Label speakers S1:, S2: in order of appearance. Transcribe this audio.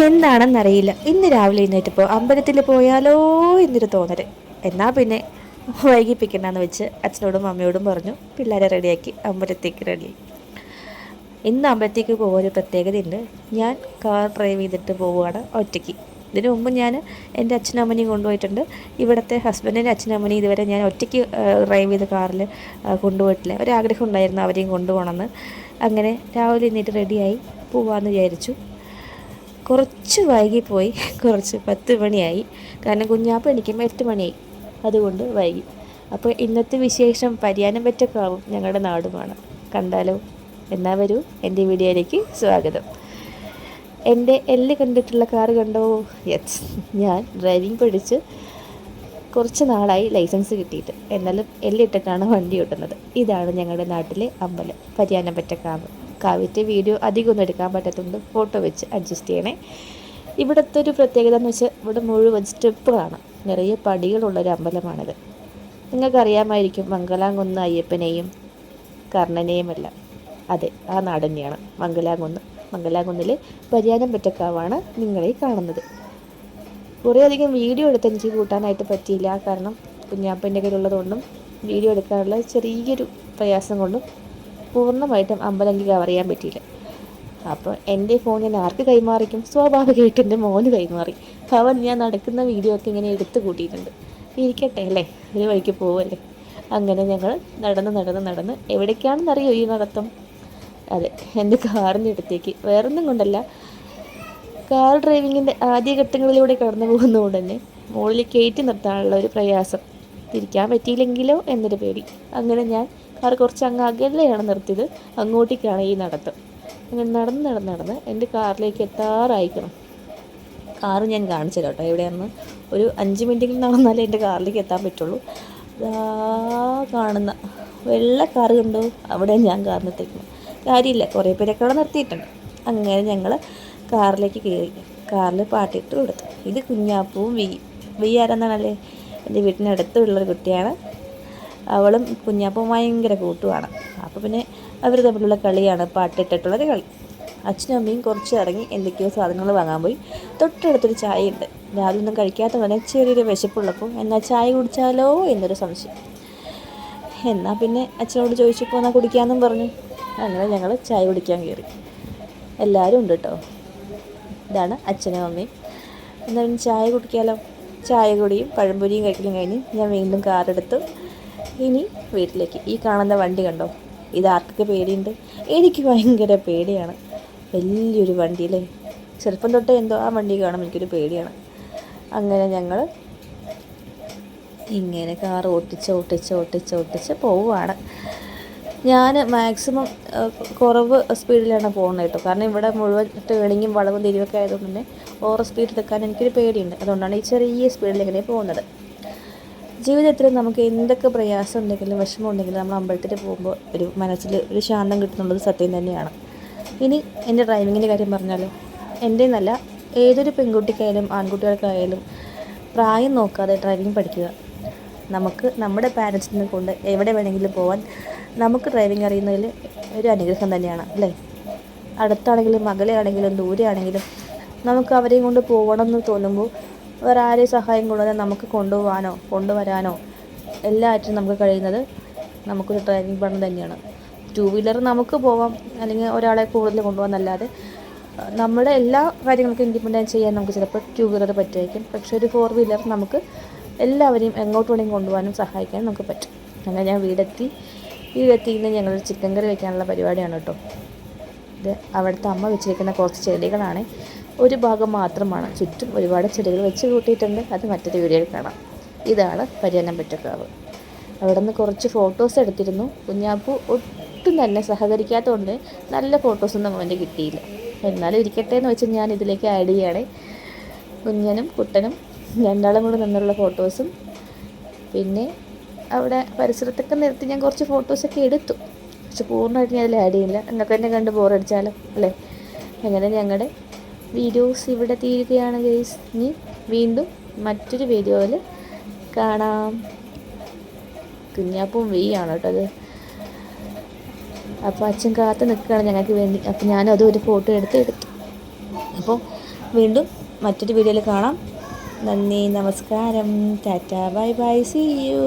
S1: എന്താണെന്നറിയില്ല. ഇന്ന് രാവിലെ എഴുന്നേറ്റപ്പോൾ അമ്പലത്തിൽ പോയാലോ എന്നൊരു തോന്നൽ എന്നാൽ പിന്നെ വൈകിപ്പിക്കണ്ടെന്ന് വെച്ച് അച്ഛനോടും അമ്മയോടും പറഞ്ഞു. പിള്ളേരെ റെഡിയാക്കി അമ്പലത്തേക്ക് റെഡി ഇന്ന് അമ്പലത്തേക്ക് പോകുന്ന ഒരു പ്രത്യേകതയുണ്ട് ഞാൻ കാർ ഡ്രൈവ് ചെയ്തിട്ട് പോവുകയാണ് ഒറ്റയ്ക്ക്. ഇതിനു മുമ്പ് ഞാൻ എന്റെ അച്ഛനും അമ്മനെയും കൊണ്ടുപോയിട്ടുണ്ട്. ഇവിടുത്തെ ഹസ്ബൻഡിന്റെ അച്ഛനും അമ്മനെയും ഇതുവരെ ഞാൻ ഒറ്റയ്ക്ക് ഡ്രൈവ് ചെയ്ത് കാറിൽ കൊണ്ടുപോയിട്ടില്ല. ഒരാഗ്രഹം ഉണ്ടായിരുന്നു അവരെയും കൊണ്ടുപോകണമെന്ന്. അങ്ങനെ രാവിലെ എന്നിട്ട് റെഡിയായി പോവാമെന്ന് വിചാരിച്ചു. കുറച്ച് വൈകിപ്പോയി. കുറച്ച് പത്ത് മണിയായി. കാരണം കുഞ്ഞാപ്പ് എണിക്കുമ്പോൾ എട്ട് മണിയായി. അതുകൊണ്ട് വൈകി. അപ്പോൾ ഇന്നത്തെ വിശേഷം പരിയാനം പറ്റക്കാവും ഞങ്ങളുടെ നാടുമാണ്. കണ്ടാലോ? എന്നാ വരൂ? എന്റെ വീഡിയോയിലേക്ക് സ്വാഗതം. എന്റെ എല്ല് കണ്ടിട്ടുള്ള കാറ് കണ്ടോ? യെസ്. ഞാൻ ഡ്രൈവിംഗ് പഠിച്ച് കുറച്ച് നാളായി ലൈസൻസ് കിട്ടിയിട്ട്. എന്നാലും എല്ലിട്ടിട്ടാണ് വണ്ടി ഓട്ടുന്നത്. ഇതാണ് ഞങ്ങളുടെ നാട്ടിലെ അമ്പലം. പരിയാനം പറ്റക്കാവ് കാവിന്റെ വീഡിയോ അധികം ഒന്നും എടുക്കാൻ പറ്റത്തുണ്ട് ഫോട്ടോ വെച്ച് അഡ്ജസ്റ്റ് ചെയ്യണേ. ഇവിടുത്തെ ഒരു പ്രത്യേകത എന്ന് വെച്ചാൽ ഇവിടെ മുഴുവൻ സ്റ്റെപ്പുകളാണ് നിറയെ പടികളുള്ളൊരു അമ്പലമാണിത്. നിങ്ങൾക്കറിയാമായിരിക്കും മംഗലാംകുന്ന് അയ്യപ്പനെയും കർണനെയും എല്ലാം. അതെ ആ നാട് തന്നെയാണ്. മംഗലാംകുന്ന്. മംഗലാംകുന്നിലെ പരിയാനം പറ്റക്കാവാണ് നിങ്ങളെ കാണുന്നത്. കുറേയധികം വീഡിയോ എടുത്ത് എനിക്ക് കൂട്ടാനായിട്ട് പറ്റിയില്ല. കാരണം കുഞ്ഞാപ്പന്റെ കയ്യിലുള്ളതുകൊണ്ടും വീഡിയോ എടുക്കാനുള്ള ചെറിയൊരു പ്രയാസം കൊണ്ടും പൂർണമായിട്ടും അമ്പലങ്കിൽ കവർ ചെയ്യാൻ പറ്റിയില്ല. അപ്പോൾ എന്റെ ഫോൺ ഞാൻ ആർക്ക് കൈമാറിക്കും? സ്വാഭാവികമായിട്ട് എന്റെ മോന് കൈമാറി. അവൻ ഞാൻ നടക്കുന്ന വീഡിയോ ഒക്കെ ഇങ്ങനെ എടുത്തു കൂട്ടിയിട്ടുണ്ട്. ഇരിക്കട്ടെ അല്ലേ? ഒരു വഴിക്ക് പോവല്ലേ? അങ്ങനെ ഞങ്ങൾ നടന്ന് നടന്ന് നടന്ന് എവിടേക്കാണെന്നറിയോ ഈ നടത്തം? അതെ എന്റെ കാറിന്റെ അടുത്തേക്ക്. വേറൊന്നും കൊണ്ടല്ല. കാർ ഡ്രൈവിങ്ങിന്റെ ആദ്യഘട്ടങ്ങളിലൂടെ കടന്നു പോകുന്നതുകൊണ്ട് തന്നെ മുകളിൽ കയറ്റി നിർത്താനുള്ള ഒരു പ്രയാസം. തിരിക്കാൻ പറ്റിയില്ലെങ്കിലോ എന്നൊരു പേടി. അങ്ങനെ ഞാൻ കാർ കുറച്ച് അങ്ങ് അകലെയാണ് നിർത്തിയത്. അങ്ങോട്ടേക്കാണ് ഈ നടത്തം. അങ്ങനെ നടന്ന് നടന്ന് നടന്ന് എന്റെ കാറിലേക്ക് എത്താറായിക്കണം. കാറ് ഞാൻ കാണിച്ചു കേട്ടോ. എവിടെയാണെന്ന്. ഒരു അഞ്ച് മിനിറ്റെങ്കിലും നടന്നാലേ എന്റെ കാറിലേക്ക് എത്താൻ പറ്റുള്ളൂ. കാണുന്ന വെള്ള കാറ് കണ്ടു? അവിടെ ഞാൻ കാർ നിർത്തിക്കണം കാര്യമില്ല. കുറേ പേരൊക്കെ അവിടെ നിർത്തിയിട്ടുണ്ട്. അങ്ങനെ ഞങ്ങൾ കാറിലേക്ക് കയറി. കാറിൽ പാട്ടിട്ട് കൊടുത്തു. ഇത് കുഞ്ഞാപ്പൂവും വി വി ആരെന്നാണല്ലേ? എന്റെ വീട്ടിനടുത്തുള്ളൊരു കുട്ടിയാണ്. അവളും കുഞ്ഞാപ്പും ഭയങ്കര കൂട്ടുമാണ് അപ്പോൾ പിന്നെ അവർ തമ്മിലുള്ള കളിയാണ് പാട്ടിട്ടിട്ടുള്ളൊരു കളി. അച്ഛനും അമ്മയും കുറച്ച് ഇറങ്ങി എന്തൊക്കെയോ സാധനങ്ങൾ വാങ്ങാൻ പോയി. തൊട്ടടുത്തൊരു ചായ ഉണ്ട് രാവിലെ ഒന്നും കഴിക്കാത്തവനെ ചെറിയൊരു വിശപ്പുള്ളപ്പോൾ എന്നാൽ ചായ കുടിച്ചാലോ എന്നൊരു സംശയം. എന്നാൽ പിന്നെ അച്ഛനോട് ചോദിച്ചപ്പോൾ എന്നാൽ കുടിക്കാമെന്നും പറഞ്ഞു. അങ്ങനെ ഞങ്ങൾ ചായ കുടിക്കാൻ കയറി എല്ലാവരും ഉണ്ട് കേട്ടോ ഇതാണ് അച്ഛനും അമ്മയും. പിന്നെ ചായ കുടിക്കാമല്ലോ ചായ കുടിയും പഴംപൊരിയും കഴിക്കലും കഴിഞ്ഞ് ഞാൻ വീണ്ടും കാറെടുത്തു ഇനി വീട്ടിലേക്ക്. ഈ കാണുന്ന വണ്ടി കണ്ടോ? ഇത് ആർക്കൊക്കെ പേടിയുണ്ട്? എനിക്ക് ഭയങ്കര പേടിയാണ്. വലിയൊരു വണ്ടി അല്ലേ ചെറുപ്പം തൊട്ടേ എന്തോ ആ വണ്ടി കാണുമ്പോൾ എനിക്കൊരു പേടിയാണ്. അങ്ങനെ ഞങ്ങൾ ഇങ്ങനെ കാർ ഓട്ടിച്ച് ഓട്ടിച്ച് ഓട്ടിച്ച് ഓട്ടിച്ച് പോവുകയാണ്. ഞാൻ മാക്സിമം കുറവ് സ്പീഡിലാണ് പോകുന്നത് കേട്ടോ. കാരണം ഇവിടെ മുഴുവൻ ടേണിങ്ങും വളവും തിരിവൊക്കെ ആയതുകൊണ്ട് തന്നെ ഓവർ സ്പീഡിൽ നിൽക്കാൻ എനിക്കൊരു പേടിയുണ്ട്. അതുകൊണ്ടാണ് ഈ ചെറിയ സ്പീഡിൽ ഇങ്ങനെ പോകുന്നത്. ജീവിതത്തിൽ നമുക്ക് എന്തൊക്കെ പ്രയാസം ഉണ്ടെങ്കിലും വിഷമം ഉണ്ടെങ്കിലും നമ്മൾ അമ്പലത്തിൽ പോകുമ്പോൾ ഒരു മനസ്സിൽ ഒരു ശാന്തം കിട്ടുന്നുള്ളത് സത്യം തന്നെയാണ്. ഇനി എന്റെ ഡ്രൈവിങ്ങിന്റെ കാര്യം പറഞ്ഞാലോ? എന്റെ നല്ല ഏതൊരു പെൺകുട്ടിക്കായാലും ആൺകുട്ടികൾക്കായാലും പ്രായം നോക്കാതെ ഡ്രൈവിംഗ് പഠിക്കുക. നമുക്ക് നമ്മുടെ പാരൻസിനെ കൊണ്ട് എവിടെ വേണമെങ്കിലും പോകാൻ നമുക്ക് ഡ്രൈവിംഗ് അറിയുന്നതിൽ ഒരു അനുഗ്രഹം തന്നെയാണ് അല്ലേ? അടുത്താണെങ്കിലും അകലെയാണെങ്കിലും ദൂരെയാണെങ്കിലും നമുക്ക് അവരെയും കൊണ്ട് പോകണം എന്ന് തോന്നുമ്പോൾ വേറെ ആരെയും സഹായം കൂടാതെ നമുക്ക് കൊണ്ടുപോകാനോ കൊണ്ടുവരാനോ എല്ലാറ്റിനും നമുക്ക് കഴിയുന്നത് നമുക്കൊരു ഡ്രൈവിംഗ് പഠനം തന്നെയാണ്. ടൂ വീലർ നമുക്ക് പോവാം അല്ലെങ്കിൽ ഒരാളെ കൂടുതൽ കൊണ്ടുപോകാന്നല്ലാതെ നമ്മുടെ എല്ലാ കാര്യങ്ങൾക്കും ഇൻഡിപെൻഡന്റ് ചെയ്യാൻ നമുക്ക് ചിലപ്പോൾ ടൂ വീലർ പറ്റുമായിരിക്കും. പക്ഷേ ഒരു ഫോർ വീലർ നമുക്ക് എല്ലാവരെയും എങ്ങോട്ട് വേണമെങ്കിൽ കൊണ്ടുപോകാനും സഹായിക്കാനും നമുക്ക് പറ്റും. അങ്ങനെ ഞാൻ വീടെത്തി. വീടെത്തി ഇന്ന് ഞങ്ങൾ ചിക്കൻ കറി വയ്ക്കാനുള്ള പരിപാടിയാണ് കേട്ടോ. ഇത് അവിടുത്തെ അമ്മ വെച്ചിരിക്കുന്ന കുറച്ച് ചെടികളാണ്. ഒരു ഭാഗം മാത്രമാണ്. ചുറ്റും ഒരുപാട് ചെടികൾ വെച്ച് കൂട്ടിയിട്ടുണ്ട്. അത് മറ്റൊരു വീഡിയോയിൽ കാണാം. ഇതാണ് പരിയാനം പറ്റക്കാവ് അവിടെ നിന്ന് കുറച്ച് ഫോട്ടോസ് എടുത്തിരുന്നു. കുഞ്ഞാപ്പു ഒട്ടും തന്നെ സഹകരിക്കാത്തതുകൊണ്ട് നല്ല ഫോട്ടോസൊന്നും അവന്റെ കിട്ടിയില്ല. എന്നാലും ഇരിക്കട്ടെ എന്ന് വെച്ച് ഞാൻ ഇതിലേക്ക് ആഡ് ചെയ്യാണ്. കുഞ്ഞനും കുട്ടനും രണ്ടാളും കൂടെ നിന്നുള്ള ഫോട്ടോസും പിന്നെ അവിടെ പരിസരത്തൊക്കെ നിർത്തി ഞാൻ കുറച്ച് ഫോട്ടോസൊക്കെ എടുത്തു. പക്ഷെ പൂർണമായിട്ട് ഞാൻ അതിൽ ആഡ് ചെയ്യില്ല എന്നൊക്കെ എന്നെ കണ്ട് ബോറടിച്ചാലോ അല്ലേ? അങ്ങനെ ഞങ്ങളുടെ വീഡിയോസ് ഇവിടെ തീരുകയാണ് ഗൈസ്. ഇനി വീണ്ടും മറ്റൊരു വീഡിയോയിൽ കാണാം. കുഞ്ഞാപ്പും വെയ്യാണ് കേട്ടോ അത്. അപ്പോൾ അച്ഛൻ കാത്ത് നിൽക്കുകയാണ് ഞങ്ങൾക്ക് വേണ്ടി. അപ്പോൾ ഞാനതും ഒരു ഫോട്ടോ എടുത്ത് എടുത്തു. അപ്പോൾ വീണ്ടും മറ്റൊരു വീഡിയോയിൽ കാണാം. നന്ദി നമസ്കാരം. Tata bye by. See you